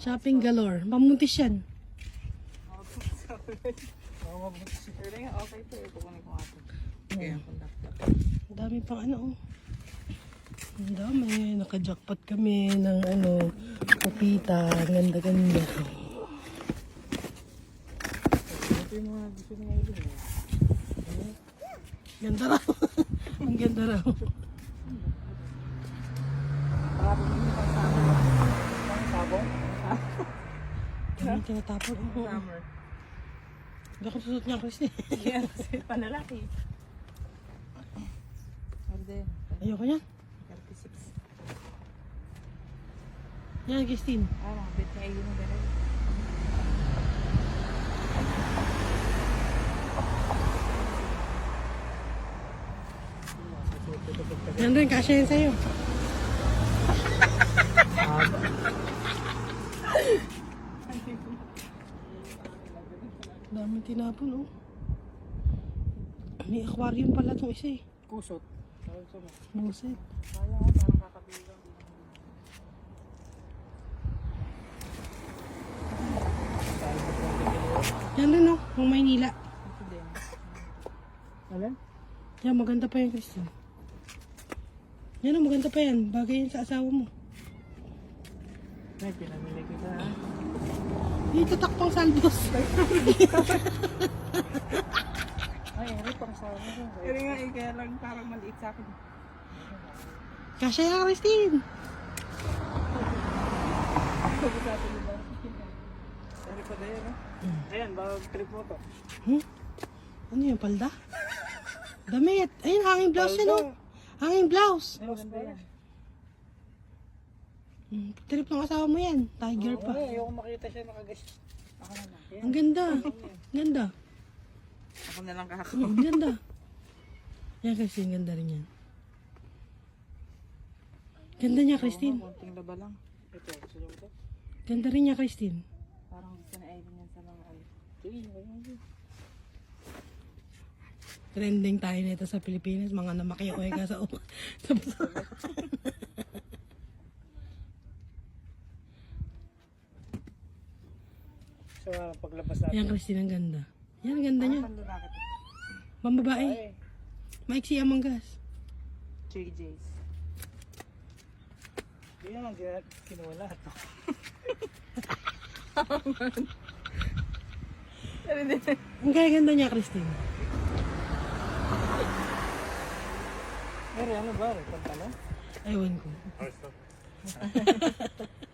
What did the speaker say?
Shopping galore. Mamuntis yan. Ang dami pang ano oh. Ang dami. Naka-jackpot kami ng ano, kapita. Ang Ganda-ganda. Ganda raw. Ang ganda raw. Para kung hindi pang summer. Pang sabong? Ang tinatapon. Summer. Hindi ako susot niya, Christy. Yan, kasi panalaki. Hindi. Ayoko niyan. 36. Yan, Christine. Ah, mga bit na ilong na gano'n. Yan rin, kasya yan sa'yo. Daming tinapon, oh. May aquarium pala itong isa eh. Kusot. Parang kakabilang. Yan rin, oh. Ang Maynila. Alin? Yan, maganda pa yan, Christine. Yan, oh, maganda pa yan. Bagay yan sa asawa mo. May pinamili kita. Dito takpang saldos. Ay, ano pang sa. Pero nga, eh, kaya lang parang maliit sa akin. Kasya yan, Christine. Sa? Sorry pa tayo, no? Ayan, bawag trip mo to. Hmm? Ano yung palda? Damit. Ayun, hanging blouse yan, oh. Hanging blouse. Ay, maganda yan. Hmm, trip ng asawa mo yan. Tiger pa. Ay, ayoko makita siya nakagas. Ako na lang. Yan. Ang ganda. Ganda. Ako na lang kahapon. Hmm, Ang ganda. Yan, Christine. Ganda rin yan. Ganda niya, Christine. Konting laba lang. Ito, niyo ito? Ganda rin niya, Christine. Parang Evan yan sa mga yun. Trending tayo nito sa Pilipinas. Mga namakioy ka sa sa So, paglabas natin. Yan, Christine. Ang ganda. Yan, ang ganda niya. Lalaki to. Pambabae. Maiksi ang manggas. 3 J's. Hindi naman kaya kinuha lahat. no? Ang ganda niya, Christine. Pero ano ba? Pantalon? Ewan ko.